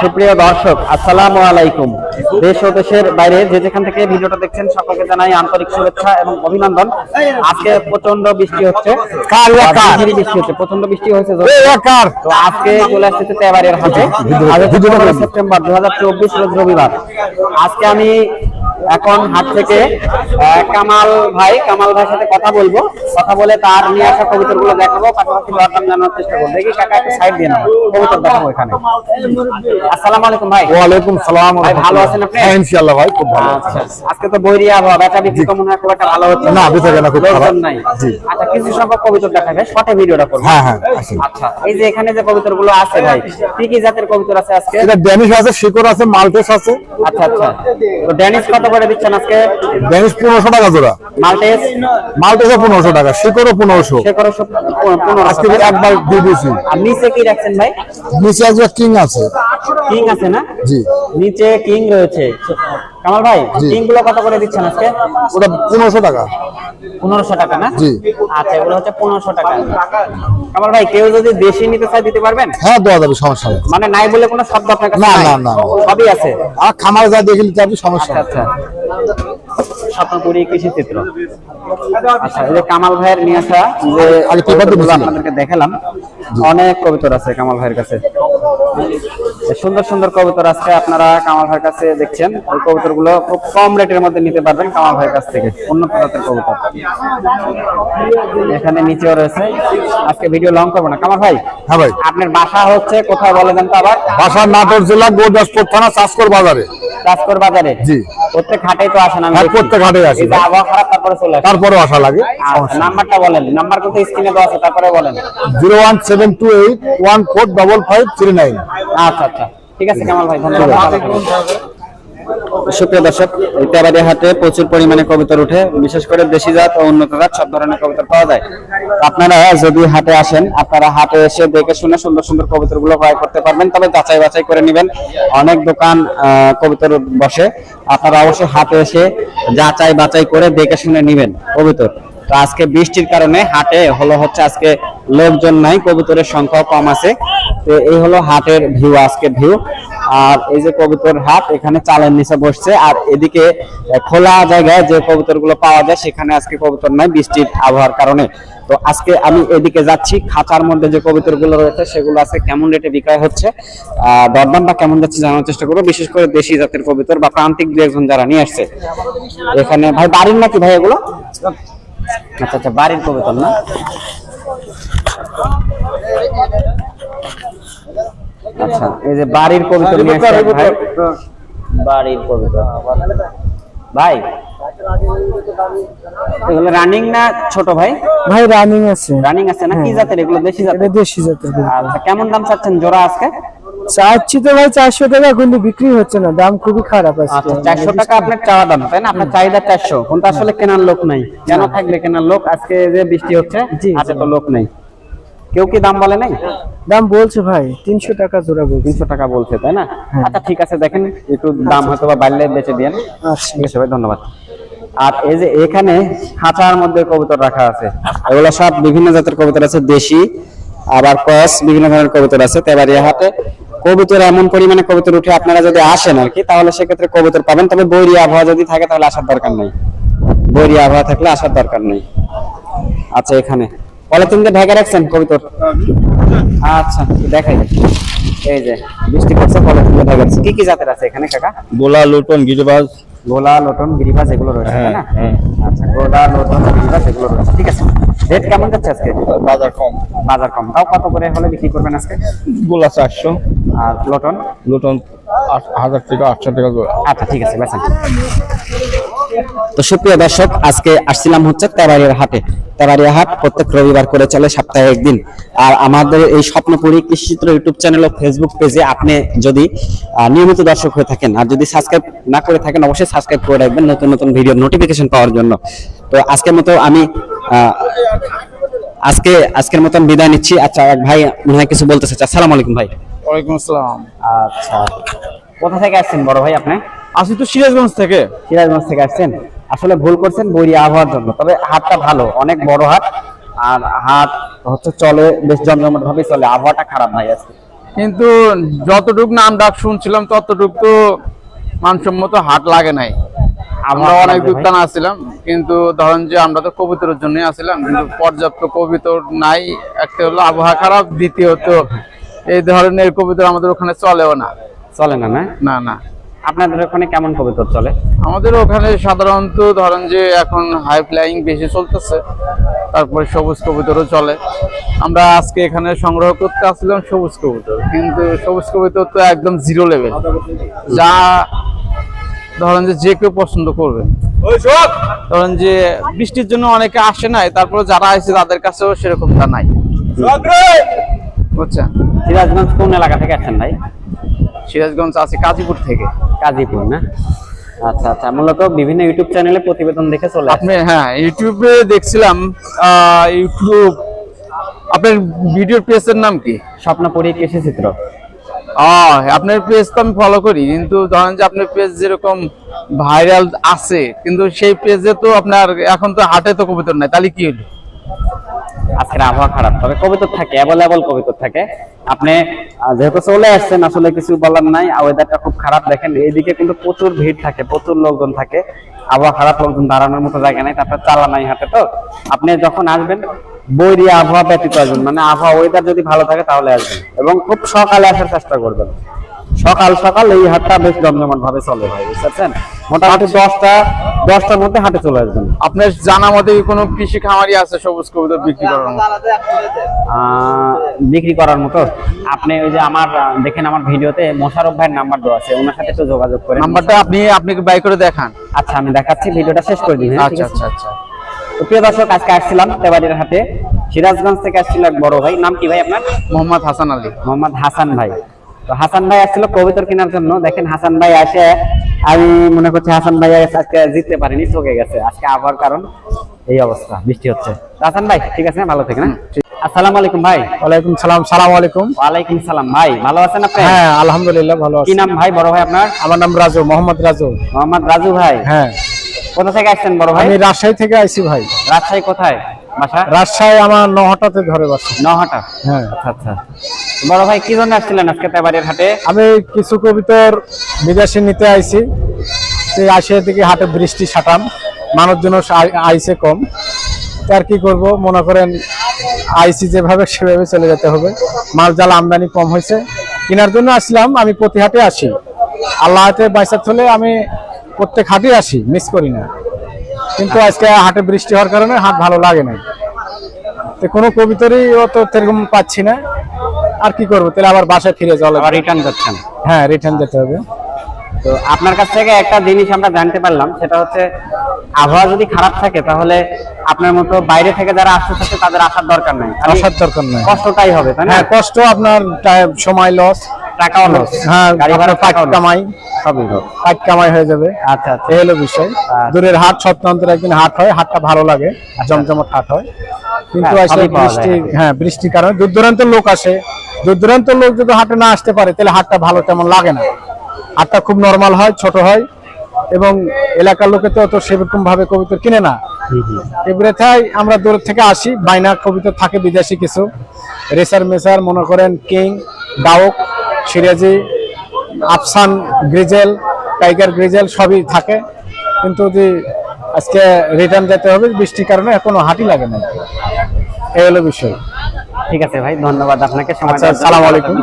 সুপ্রিয় দর্শক আসসালামু আলাইকুম। দেশ ও দেশের বাইরে যে যেখান থেকে ভিডিওটা দেখছেন সকলকে জানাই আন্তরিক শুভেচ্ছা এবং অভিনন্দন। আজকে প্রচণ্ড বৃষ্টি হচ্ছে? বৃষ্টি হচ্ছে প্রচণ্ড বৃষ্টি হয়েছে তো আজকে চলে আসছে তেবারের হাটে। আজ সেপ্টেম্বর দু হাজার চব্বিশ রোজ রবিবার। আজকে আমি এখন হাট থেকে কামাল ভাই কামাল ভাইয়ের সাথে কথা বলব। কথা বলে তার নিয়ে আসা কবিতরগুলো দেখাবো পাশাপাশি দরদাম জানানোর চেষ্টা করব। দেখি কাকা একটু সাইড দিয়ে নেব কবিতর দেখাবো এখানে। আসসালামু আলাইকুম ভাই। ওয়ালাইকুম সালাম ভাই, ভালো আছেন আপনি? হ্যাঁ ইনশাআল্লাহ ভাই খুব ভালো আচ্ছা আজকে তো বৈরি আবহাওয়া বেচা বিক্রি তো মনে হয় খুব একটা ভালো হচ্ছে না, বেচাকেনা খুব খারাপ। নাই। আচ্ছা কিছু সংখ্যক কবিতর দেখাবে শর্টে ভিডিওটা করব। হ্যাঁ, হ্যাঁ, আচ্ছা এই যে এখানে যে কবিতরগুলো আছে ভাই কি কি জাতের কবিতর আছে আজকে? এটা ড্যানিশ আছে শিকড় আছে মাল্টেস আছে। আচ্ছা আচ্ছা। তো ড্যানিশ কত করে দিচ্ছেন আজকে? ড্যানিশ পনেরোশো টাকা জোড়া। মাল্টেস? মাল্টেসও পনেরোশো টাকা শিকড়ও পনেরোশো। করো আজকে একবার দিয়ে দিয়েছি। আর নিচে কি রাখছেন ভাই? নিচে আজকে কিং আছে। কিং আছে না? জি। নিচে কিং রয়েছে। কামাল ভাই কিংগুলো কত করে দিচ্ছেন আজকে? ওটা পনেরোশো টাকা। পনেরোশো টাকা না? জি। আচ্ছা এগুলো হচ্ছে পনেরোশো টাকা। কামাল ভাই কেউ যদি দেশি নিতে চায় দিতে পারবেন? হ্যাঁ দেওয়া যাবে সমস্যা নেই। মানে নাই বলে কোনো শব্দ আপনার কাছে না, না, না। সবই আছে? আর খামার যা দেখে নিতে হবে সমস্যা আচ্ছা আচ্ছা। স্বপ্নপুরি কৃষি চিত্র। আচ্ছা এই যে কামাল ভাইয়ের নিয়ে আসা যে আপনাদেরকে দেখালাম অনেক কবিতর আছে কামাল ভাইয়ের কাছে। সুন্দর সুন্দর কবিতর আজকে আপনারা কামাল ভাইয়ের কাছে দেখছেন। ওই কবিতরগুলো খুব কম রেটের মধ্যে নিতে পারবেন কামাল ভাইয়ের কাছ থেকে। উন্নত জাতের কবিতর। এখানে নিচেও রয়েছে। আজকে ভিডিও লং করব না। কামাল ভাই হ্যাঁ ভাই। আপনার বাসা হচ্ছে কোথায় বলে দেন তো আবার? বাসার নাটোর জেলা গোদাসপুর থানা চাষকর বাজারে। চাষকর বাজারে? জি। প্রত্যেক হাটেই তো আসেন আমি হ্যাঁ। প্রত্যেক হাটেই আসি। আবহাওয়া খারাপ তারপরে চলে আসে। তারপরেও আসা লাগে। আচ্ছা, নাম্বারটা বলেন। নাম্বার কত স্ক্রিনে দেওয়া আছে তারপরে বলেন। Zero one seven two eight one four double five three nine. আচ্ছা আচ্ছা। ঠিক আছে কামাল ভাই ধন্যবাদ। সুপ্রিয় দর্শক এই তেবাড়ি হাটে প্রচুর পরিমাণে কবিতর উঠে বিশেষ করে দেশি জাত ও উন্নত জাত সব ধরনের কবিতর পাওয়া যায়। আপনারা যদি হাটে আসেন আপনারা হাটে এসে দেখে শুনে সুন্দর সুন্দর কবিতরগুলো ক্রয় করতে পারবেন। তবে যাচাই বাছাই করে নেবেন। অনেক দোকান কবিতর বসে। আপনারা অবশ্যই হাটে এসে যাচাই বাছাই করে দেখে শুনে নেবেন কবিতর। তো আজকে বৃষ্টির কারণে হাটে হলো হচ্ছে আজকে লোকজন নাই কবুতরের সংখ্যাও কম আছে। তো এই হলো হাটের ভিউ আজকে ভিউ আর এই যে কবুতর হাট, এখানে চালের নিচে বসছে। আর এদিকে খোলা জায়গায় যে কবুতরগুলো পাওয়া যায়, সেখানে আজকে কবুতর নাই, বৃষ্টির আবহাওয়ার কারণে। তো আজকে আমি এদিকে যাচ্ছি। খাঁচার মধ্যে যে কবুতরগুলো রয়েছে, সেগুলো আছে কেমন রেটে বিক্রয় হচ্ছে। দরদামটা কেমন যাচ্ছে জানার চেষ্টা করব। বিশেষ করে দেশি জাতের কবুতর বা প্রান্তিক দু একজন যারা নিয়ে আসছে। এখানে, ভাই, বাড়ির নাকি ভাই এগুলো? আচ্ছা আচ্ছা বাড়ির কবিতর না? আচ্ছা এই যে বাড়ির কবিতা নিয়ে আসছেন ভাই। বাড়ির কবিতা ভাই এগুলো রানিং না ছোট ভাই? ভাই রানিং আছে। রানিং আছে না? কি জাতের? এগুলো দেশি জাতের? দেশি জাতের আচ্ছা কেমন দাম চাচ্ছেন জোড়া আজকে? চাচ্ছি তো ভাই চারশো টাকা কিন্তু বিক্রি হচ্ছে না। দাম খুবই খারাপ আছে আচ্ছা চারশো টাকা আপনার চাওয়া দাম তাই না? আপনার চাহিদা চারশো। কিন্তু আসলে কেনার লোক নাই। কেন থাকবে কেনার লোক? আজকে যে বৃষ্টি হচ্ছে হাতে তো লোক নেই। কেউ কি দাম বলে নাই? দাম বলছে ভাই তিনশো টাকা জোড়া বলছে। তিনশো টাকা বলছে তাই না? আচ্ছা ঠিক আছে দেখেন একটু দাম হয়তো বা বাড়লে বেঁচে দিন আচ্ছা। ঠিক আছে ভাই ধন্যবাদ। আর এই যে এখানে খাঁচার মধ্যে কবুতর রাখা আছে এগুলো সব বিভিন্ন জাতের কবুতর আছে দেশি আবার ক্রস বিভিন্ন ধরনের কবুতর আছে তেবাড়িয়া হাটে। কবুতর এমন পরিমাণে কবুতর উঠে আপনারা যদি আসেন আর কি তাহলে সেক্ষেত্রে কবুতর পাবেন। তবে বৈরী আবহাওয়া যদি থাকে তাহলে আসার দরকার নেই। বৈরী আবহাওয়া থাকলে আসার দরকার নেই। আচ্ছা এখানে। পলিথিন দিয়ে ঢেকে রাখছেন কবুতর? আচ্ছা দেখাই। এই যে বৃষ্টি পড়ছে পলিথিন দিয়ে ঢেকে রাখছে। কি কি জাতের আছে এখানে কাকা? গোলা লুটন গিরিবাজ। গোলা লটন গিরিবাজ এগুলো রয়েছে তাই না? হ্যাঁ, আচ্ছা গোলা লটন গিরিবাজ এগুলো রয়েছে ঠিক আছে। রেট কেমন যাচ্ছে আজকে? বাজার কম। বাজার কম। তাও কত করে হলে বিক্রি করবেন আজকে? গোলা চারশো। আর লটন? লুটন হাজার থেকে আটশো টাকা আচ্ছা ঠিক আছে বেছেন তো সুপ্রিয় দর্শক আজকে আসছিলাম হচ্ছে তেবাড়িয়ার হাটে। তেবাড়িয়া হাট প্রত্যেক রবিবার করে চলে সপ্তাহে একদিন। আর আমাদের এই স্বপ্নপুরী কৃষিচিত্র ইউটিউব চ্যানেল ও ফেসবুক পেজে আপনি যদি নিয়মিত দর্শক হয়ে থাকেন আর যদি সাবস্ক্রাইব না করে থাকেন অবশ্যই সাবস্ক্রাইব করে রাখবেন নতুন নতুন ভিডিও নোটিফিকেশন পাওয়ার জন্য। তো আজকের মতো আমি আজকে আজকের মতন বিদায় নিচ্ছি। আচ্ছা এক ভাই মনে হয় কিছু বলতে চাচ্ছে। আসসালামু আলাইকুম ভাই। ওয়ালাইকুম আসসালাম। আচ্ছা। কোথা থেকে আসছেন বড় ভাই আপনি? আসি তো সিরাজগঞ্জ থেকে। সিরাজগঞ্জ থেকে আসছেন? আসলে ভুল করছেন বৈরী আবহাওয়ার জন্য তবে হাটটা ভালো অনেক বড় হাট আর হাট হচ্ছে চলে বেশ জমজমাট ভাবে চলে। আবহাওয়াটা খারাপ ভাই আজকে। কিন্তু যতটুক নাম ডাক শুনছিলাম ততটুক তো মানসম্মত হাট লাগে নাই। আমরা অনেক টানা আসছিলাম কিন্তু ধরেন যে আমরা তো কবিতরের জন্য আসছিলাম কিন্তু পর্যাপ্ত কবিতর নাই। একটা হলো আবহাওয়া খারাপ দ্বিতীয়ত এই ধরনের কবিতর আমাদের ওখানে চলেও না। চলে না না? না না। আপনাদের ওখানে কেমন কবিতর চলে? আমাদের ওখানে সাধারণত ধরেন যে এখন হাই ফ্লাইং বেশি চলতেছে তারপরে সবুজ কবুতরও চলে। আমরা আজকে এখানে সংগ্রহ করতে আসছিলাম সবুজ কবুতর কিন্তু সবুজ কবুতর তো একদম জিরো লেভেল যা ধরেন যে যে কেউ পছন্দ করবে। ধরেন যে বৃষ্টির জন্য অনেকে আসে নাই তারপরে যারা আসে তাদের কাছেও সেরকমটা নাই। বুঝছেন সিরাজগঞ্জ কোন এলাকা থেকে আসছেন ভাই? সিরাজগঞ্জ আছে কাজীপুর থেকে। গাজীপুর না? আচ্ছা আচ্ছা। মূলত বিভিন্ন ইউটিউব চ্যানেলে প্রতিবেদন দেখে চলে আপনি হ্যাঁ ইউটিউবে দেখছিলাম ইউটিউব আপনার ভিডিও পেজের নাম কি? স্বপ্নপুরী কৃষি চিত্র। আপনার পেজ তো আমি ফলো করি কিন্তু ধরেন যে আপনার পেজ যেরকম ভাইরাল আছে কিন্তু সেই পেজে তো আপনার এখন তো হাটে তো কবিতর নাই তাহলে কি হলো? আজকের আবহাওয়া খারাপ। তবে কবিতর থাকে অ্যাভেলেবল কবিতর থাকে। আপনি যেহেতু চলে আসছেন, আসলে কিছু বলার নাই ওয়েদারটা খুব খারাপ দেখেন। এইদিকে কিন্তু প্রচুর ভিড় থাকে, প্রচুর লোকজন থাকে। আবহাওয়া খারাপ, লোকজন দাঁড়ানোর মতো জায়গা নেই, তারপর চালা নাই হাটে তো। আপনি যখন আসবেন, বৈরী আবহাওয়া ব্যতীত আসবেন। মানে আবহাওয়া ওয়েদার যদি ভালো থাকে, তাহলে আসবেন। এবং খুব সকালে আসার চেষ্টা করবেন। সকাল সকাল এই হাটটা বেশ জমজমাট ভাবে চলে ভাই বুঝতে মোটামুটি দশটা দশটার মধ্যে হাটে চলে আসবেন। আপনার জানা মতে কোনো কৃষি খামারি আছে সবুজ কবিতর বিক্রি করার বিক্রি করার মতো? আপনি ওই যে আমার দেখেন আমার ভিডিওতে মোশারফ ভাইয়ের নাম্বার দেওয়া আছে ওনার সাথে একটু যোগাযোগ করেন। নাম্বারটা আপনি আপনি বাই করে দেখান। আচ্ছা আমি দেখাচ্ছি ভিডিওটা শেষ করে দিন হ্যাঁ, আচ্ছা আচ্ছা আচ্ছা। তো প্রিয় দর্শক আজকে আসছিলাম তেবাড়ির হাটে সিরাজগঞ্জ থেকে আসছিল এক বড় ভাই নাম কি ভাই আপনার? মোহাম্মদ হাসান আলী। মোহাম্মদ হাসান ভাই। তো হাসান ভাই আসছিল কবিতর কেনার জন্য। দেখেন হাসান ভাই আসে। আমি মনে করছি হাসান ভাই আজকে জিততে পারিনি ঠকে গেছে। আজকে আবহাওয়ার কারণ এই অবস্থা বৃষ্টি হচ্ছে। হাসান ভাই ঠিক আছে? ভালো থেকে না আসসালামু আলাইকুম ভাই। ওয়ালাইকুম সালাম সালাম আলাইকুম। ওয়ালাইকুম সালাম ভাই ভালো আছেন আপনি? হ্যাঁ আলহামদুলিল্লাহ ভালো কি নাম ভাই বড় ভাই আপনার? আমার নাম রাজু মোহাম্মদ রাজু। মোহাম্মদ রাজু ভাই। হ্যাঁ। কোথা থেকে আসছেন বড় ভাই? আমি রাজশাহী থেকে আইছি ভাই। রাজশাহী কোথায়? বাসা? রাজশাহী আমার নহটাতে ঘরে বাসা। নহাটা? হ্যাঁ। আচ্ছা আচ্ছা। বড় ভাই, কি জন্য আসছিলেন আজকে তেবাড়ির হাটে? আমি কিছু কবিতর বিদেশে নিতে আইছি। সেই আসিয়া থেকে হাটে বৃষ্টি সাটাম, মানুষজন আইসে কম। তো আর কি করব? মনে করেন আইসি যেভাবে, সেভাবে চলে যেতে হবে। মাল জাল আমদানি কম হয়েছে। কেনার জন্য আসলাম, আমি প্রতি হাটে আসি। আল্লাহ হাতে বাইসা চলে আমি প্রত্যেক হাটে আসি মিস করি না। কিন্তু আজকে হাটে বৃষ্টি হওয়ার কারণে হাট ভালো লাগে না তো কোনো কবিতরই অত সেরকম পাচ্ছি না। আর কি করব? তাহলে আবার বাসায় ফিরে যাওয়া লাগবে। রিটার্ন করছেন হ্যাঁ রিটার্ন যেতে হবে। তো আপনার কাছ থেকে একটা জিনিস আমরা জানতে পারলাম সেটা হচ্ছে আবহাওয়া যদি খারাপ থাকে তাহলে আপনার মতো বাইরে থেকে যারা আসতে থাকে তাদের আসার দরকার নাই। আসার দরকার নাই। কষ্টটাই হবে তাই না? হ্যাঁ কষ্ট আপনার সময় লস টাকাও লস হ্যাঁ গাড়ি ভাড়া টাকাও কামাই। সবই loss। কামাই হয়ে যাবে। আচ্ছা আচ্ছা। এই হলো বিষয়। দূরের হাট সপ্তাহান্তর একদিন হাট হয় হাটটা ভালো লাগে জমজমাট হাট হয়। কিন্তু হ্যাঁ, আসলে বৃষ্টি হ্যাঁ বৃষ্টির কারণে দূর দূরান্তের লোক আসে। দূর দূরান্তের লোক যদি হাটে না আসতে পারে তাহলে হাটটা ভালো তেমন লাগে না। হাটটা খুব নরমাল হয় ছোট হয় এবং এলাকার লোকে তো অত সেরকম ভাবে কবিতর কিনে না। এবারে তাই আমরা দূর থেকে আসি বাইনা কবিতর থাকে বিদেশি কিছু। রেসার মেসার মনে করেন কিং ডাউক সিরাজি আফসান গ্রিজেল টাইগার গ্রিজেল সবই থাকে কিন্তু যদি আজকে রিটার্ন যেতে হবে বৃষ্টির কারণে কোনো হাঁটি লাগে না এই হলো বিষয় ঠিক আছে ভাই ধন্যবাদ আপনাকে সালাম আচ্ছা। আসসালামু আলাইকুম।